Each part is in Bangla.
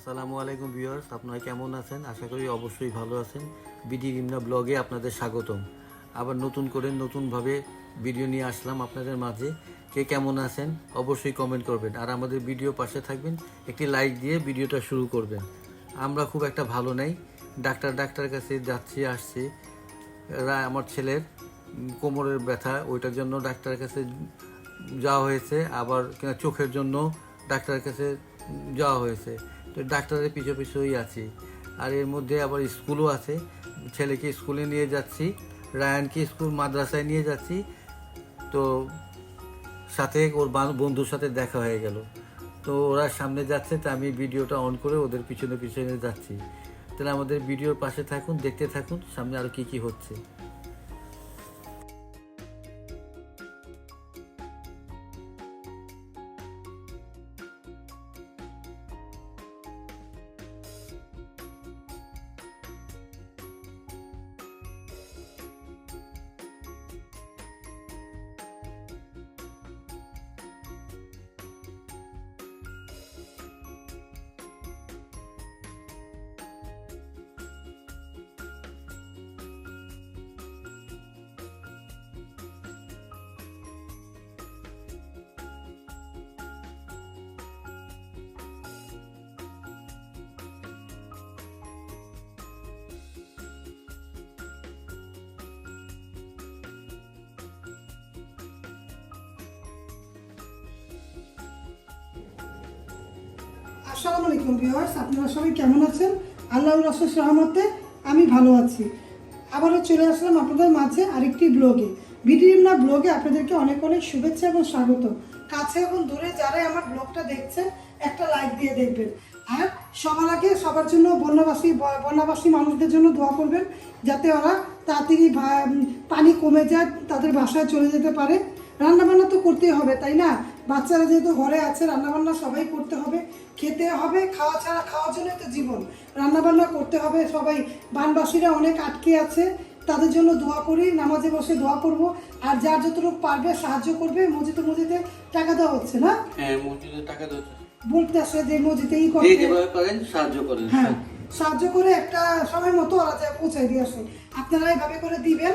আসসালামু আলাইকুম ভিউয়ার্স, আপনারা কেমন আছেন? আশা করি অবশ্যই ভালো আছেন। বিডি রিমনা ব্লগে আপনাদের স্বাগতম। আবার নতুন করে নতুনভাবে ভিডিও নিয়ে আসলাম আপনাদের মাঝে। কে কেমন আছেন? অবশ্যই কমেন্ট করবেন। আর আমাদের ভিডিও পাশে থাকবেন, একটি লাইক দিয়ে ভিডিওটা শুরু করবেন। আমরা খুব একটা ভালো নেই। ডাক্তার ডাক্তার কাছে যাচ্ছি, আসছি। আমার ছেলের কোমরের ব্যথা, ওইটার জন্য ডাক্তারের কাছে যাওয়া হয়েছে। আবার চোখের জন্য ডাক্তারের কাছে যাওয়া হয়েছে। তো ডাক্তারের পিছু পিছুই আছি। আর এর মধ্যে আবার স্কুলও আছে। ছেলেকে স্কুলে নিয়ে যাচ্ছি, রায়ানকে স্কুল মাদ্রাসায় নিয়ে যাচ্ছি। তো সাথে ওর বান- বন্ধুর সাথে দেখা হয়ে গেল। তো ওরা সামনে যাচ্ছে, তা আমি ভিডিওটা অন করে ওদের পিছনে পিছনে যাচ্ছি। তাহলে আমাদের ভিডিওর পাশে থাকুন, দেখতে থাকুন, সামনে আরও কি কি হচ্ছে। আসসালামু আলাইকুম ভিউয়ার্স, আপনারা সবাই কেমন আছেন? আল্লাহর রসের রহমতে আমি ভালো আছি। আবারও চলে আসলাম আপনাদের মাঝে আরেকটি ব্লগে। বিডিএমনা ব্লগে আপনাদেরকে অনেক অনেক শুভেচ্ছা এবং স্বাগত। কাছে এবং দূরে যারাই আমার ব্লগটা দেখছেন, একটা লাইক দিয়ে দেখবেন। আর সবার আগে সবার জন্য বন্যাবাসী বন্যাবাসী মানুষদের জন্য দোয়া করবেন, যাতে ওরা তাড়াতাড়ি পানি কমে যায়, তাদের বাসায় চলে যেতে পারে। রান্নাবান্না তো করতেই হবে, তাই না? বাচ্চারা যেহেতু ঘরে আছে রান্নাবান্না সবাই করতে হবে। খেতে হবে খাওয়া ছাড়া খাওয়ার জন্যই তো জীবন। রান্নাবান্না করতে হবে সবাই বানবাসীরা অনেক আটকে আছে। তাদের জন্য দোয়া করি নামাজে বসে দোয়া করব। আর যার যতটুকু পারবে সাহায্য করবে। মসজিদে মসজিদে টাকা দেওয়া হচ্ছে না? হ্যাঁ মসজিদে টাকা দিচ্ছে বলতে আসে যে যেভাবে পারেন সাহায্য করেন। হ্যাঁ সাহায্য করে একটা সময় মতো ওরা যায় পৌঁছায় দিয়ে আসে। আপনারা এভাবে করে দিবেন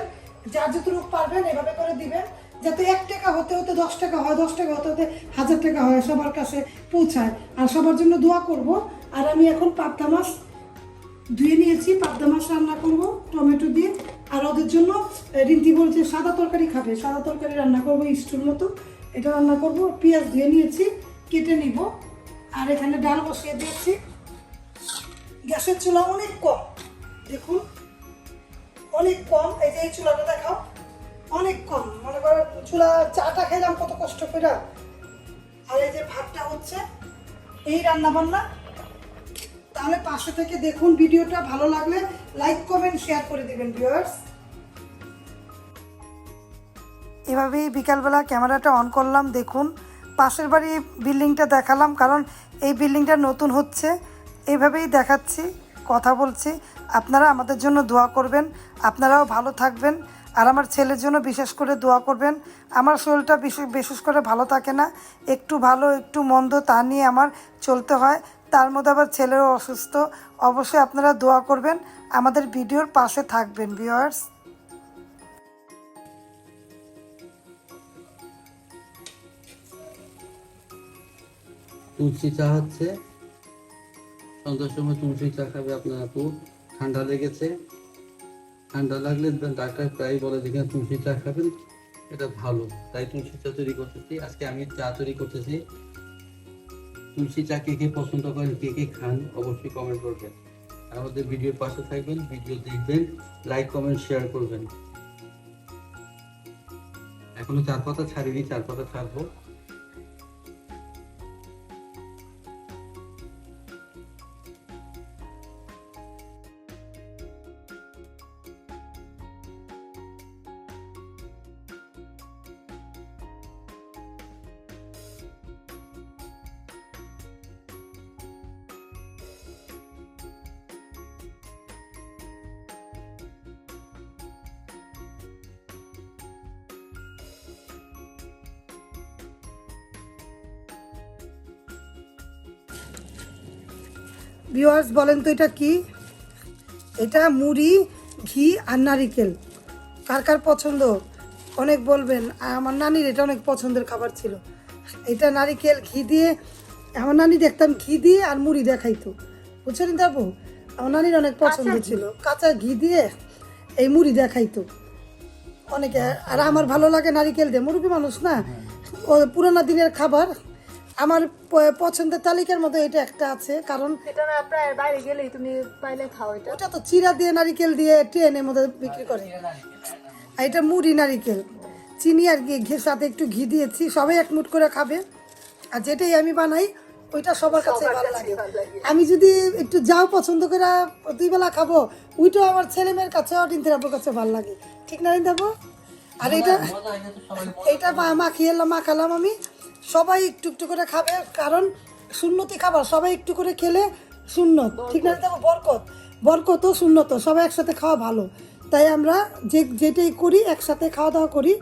যার যতটুকু পারবেন এভাবে করে দিবেন। যাতে এক টাকা হতে হতে দশ টাকা হয়, দশ টাকা হতে হতে হাজার টাকা হয়, সবার কাছে পৌঁছায়। আর সবার জন্য দোয়া করব। আর আমি এখন পাবদা মাছ ধুয়ে নিয়েছি, পাবদা মাছ রান্না করব, টমেটো দিয়ে। আর ওদের জন্য রিন্তি বলছে সাদা তরকারি খাবে। সাদা তরকারি রান্না করব স্টুর মতো। এটা রান্না করব, পেঁয়াজ ধুয়ে নিয়েছি, কেটে নিব। আর এখানে ডাল বসিয়ে দিয়েছি। গ্যাসের চুলা অনেক কম। দেখুন, অনেক কম। এই যে এই চুলাটা দেখাও। অনেক কম, মনে করো চুলা, চাটা খেলাম কত কষ্ট করে আর এই যে ভাতটা হচ্ছে, এই রান্না বান্না তাহলে পাশে থেকে দেখুন ভিডিওটা, ভালো লাগলে লাইক, কমেন্ট, শেয়ার করে দেবেন, ভিউয়ার্স। এভাবেই বিকালবেলা ক্যামেরাটা অন করলাম, দেখুন। পাশের বাড়ি বিল্ডিংটা দেখালাম, কারণ এই বিল্ডিংটা নতুন হচ্ছে। এইভাবেই দেখাচ্ছি, কথা বলছি। আপনারা আমাদের জন্য দোয়া করবেন, আপনারাও ভালো থাকবেন। আর আমার ছেলের জন্য বিশেষ করে দোয়া করবেন। আমার শরীরটা বিশেষ বিশেষ করে ভালো থাকে না। একটু ভালো, একটু মন্দ তা নিয়ে আমার চলতে হয়। তার মধ্যে আবার ছেলেরও অসুস্থ। অবশ্যই আপনারা দোয়া করবেন। আমাদের ভিডিওর পাশে থাকবেন ভিওয়ার্স তুলসী চা হচ্ছে। সন্ধ্যার সময় তুলসী চা খাবে আপনার আপু। ঠান্ডা লেগেছে। ঠান্ডা লাগলে ডাক্তার প্রায় বলে যেখানে তুলসী চা খাবেন, এটা ভালো। তাই তুলসী চা তৈরি করতেছি। আজকে আমি চা তৈরি করতেছি। তুলসী চা কে কে পছন্দ করেন, কে কে খান, অবশ্যই কমেন্ট করবেন। আমাদের ভিডিওর পাশে থাকবেন ভিডিও দেখবেন লাইক কমেন্ট শেয়ার করবেন। এখনও চার পাতা ছাড়িনি, চার পাতা ছাড়বো। ভিউয়ার্স বলেন তো এটা কি? এটা মুড়ি ঘি আর নারিকেল। কার কার পছন্দ? অনেক বলবেন। আর আমার নানির এটা অনেক পছন্দের খাবার ছিল। এটা নারিকেল ঘি দিয়ে আমার নানি দেখতাম ঘি দিয়ে আর মুড়ি দেখাইতো। বুঝছেন যাব আমার নানির অনেক পছন্দ ছিল। কাঁচা ঘি দিয়ে এই মুড়ি দেখাইতো। অনেকে আর আমার ভালো লাগে নারিকেল দিয়ে। মুরব্বী মানুষ না? ও পুরোনো দিনের খাবার। আমার প- পছন্দের তালিকার মধ্যে এটা একটা আছে কারণ এটা না প্রায় বাইরে গেলেই তুমি পাইলে খাও এটা। ওটা তো চিরা দিয়ে নারিকেল দিয়ে ট্রেনের মধ্যে বিক্রি করে। আর এটা মুড়ি নারিকেল। চিনি আর ঘি ঘির সাথে একটু ঘি দিয়েছি সবাই এক মুঠ করে খাবে। আর যেটাই আমি বানাই ওইটা সবার কাছে ভালো লাগে। আমি যদি একটু যাও পছন্দ করে দুই বেলা খাব ওইটাও আমার ছেলে মেয়ের কাছে অটিন থেরাপুর কাছে ভালো লাগে। ঠিক না দেবো আর এটা এইটা মা- মাখিয়ে এলাম মাখালাম আমি। সবাই একটু একটু করে খাবে কারণ সুন্নতি খাবার সবাই একটু করে খেলে সুন্নত ঠিক না? দেখো বরকত। বরকত শূন্যত সুন্নত সবাই একসাথে খাওয়া ভালো। তাই আমরা যে যেটাই করি একসাথে খাওয়া দাওয়া করি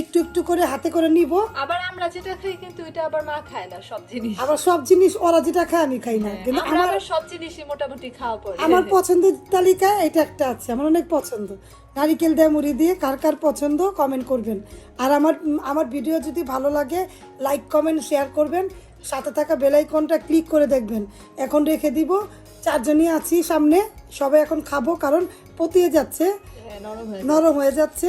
একটু একটু করে হাতে করে নিব। আবার আমরা যেটা খাই কিন্তু এটা আবার মা খায় না সব জিনিস। আবার সব জিনিস ওরা যেটা খায় আমি খাই না। কিন্তু আমরা সব জিনিসই মোটামুটি খাওয়া পড়ে। আমার পছন্দের তালিকায় এটা একটা আছে আমার অনেক পছন্দ। নারিকেল দিয়ে মুড়ি দিয়ে কার কার পছন্দ কমেন্ট করবেন। আর আমার আমার ভিডিও যদি ভালো লাগে লাইক কমেন্ট শেয়ার করবেন। সাথে থাকা বেল আইকনটা ক্লিক করে দেখবেন। এখন রেখে দিব চারজনই আছি সামনে। সবাই এখন খাব কারণ পতিয়ে যাচ্ছে। হ্যাঁ, হয়ে নরম হয়ে যাচ্ছে।